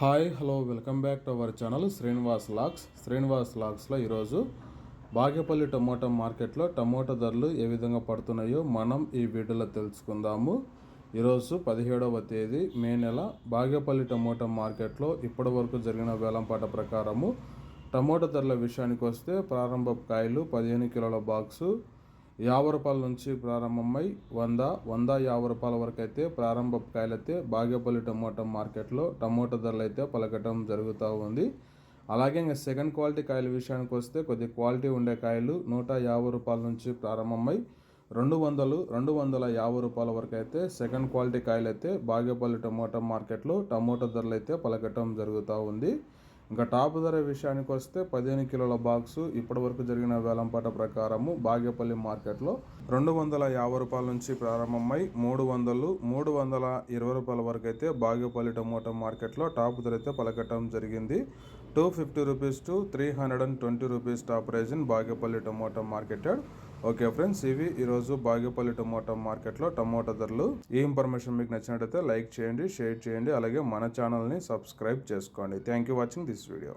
Hi hello welcome back to our channel Srinivas lakhs Srinivas లాక్స్లో ఈరోజు Bagepalli tomato మార్కెట్లో టమోటా ధరలు ఏ విధంగా పడుతున్నాయో మనం ఈ వీడియోలో తెలుసుకుందాము. ఈరోజు పదిహేడవ తేదీ మే నెల. బాగేపల్లి టమోటా మార్కెట్లో ఇప్పటి వరకు జరిగిన వేలంపాట ప్రకారము టమోటా ధరల విషయానికి వస్తే ప్రారంభ కాయలు పదిహేను కిలోల బాక్సు యాభై రూపాయల నుంచి ప్రారంభమై వంద వంద యాభై రూపాయల వరకు అయితే ప్రారంభ కాయలు అయితే బాగేపల్లి టమోటా మార్కెట్లో టమోటా ధరలు అయితే పలకటం జరుగుతూ ఉంది. అలాగే ఇంకా సెకండ్ క్వాలిటీ కాయల విషయానికి వస్తే కొద్ది క్వాలిటీ ఉండే కాయలు నూట యాభై రూపాయల నుంచి ప్రారంభమై రెండు వందలు రెండు వందల యాభై రూపాయల వరకు అయితే సెకండ్ క్వాలిటీ కాయలు అయితే బాగేపల్లి టమోటా మార్కెట్లో టమోటా ధరలు అయితే పలకటం జరుగుతూ ఉంది. ఇంకా టాప్ ధర విషయానికి వస్తే పదిహేను కిలోల బాక్సు ఇప్పటి వరకు జరిగిన వేలంపాట ప్రకారము బాగేపల్లి మార్కెట్లో రెండు వందల యాభై రూపాయల నుంచి ప్రారంభమై మూడు వందలు మూడు వందల ఇరవై రూపాయల వరకు అయితే బాగేపల్లి టమోటా మార్కెట్లో టాప్ ధర అయితే పలకటం జరిగింది. Two fifty rupees to three hundred and twenty rupees top price in Bagepalli tomato marketed. Okay friends ఇవి ఈరోజు బాగేపల్లి టమోటా మార్కెట్లో టమోటా ధరలు. ఈ ఇన్ఫర్మేషన్ మీకు నచ్చినట్టయితే లైక్ చేయండి షేర్ చేయండి అలాగే మన ఛానల్ని సబ్స్క్రైబ్ చేసుకోండి. Thank you watching this video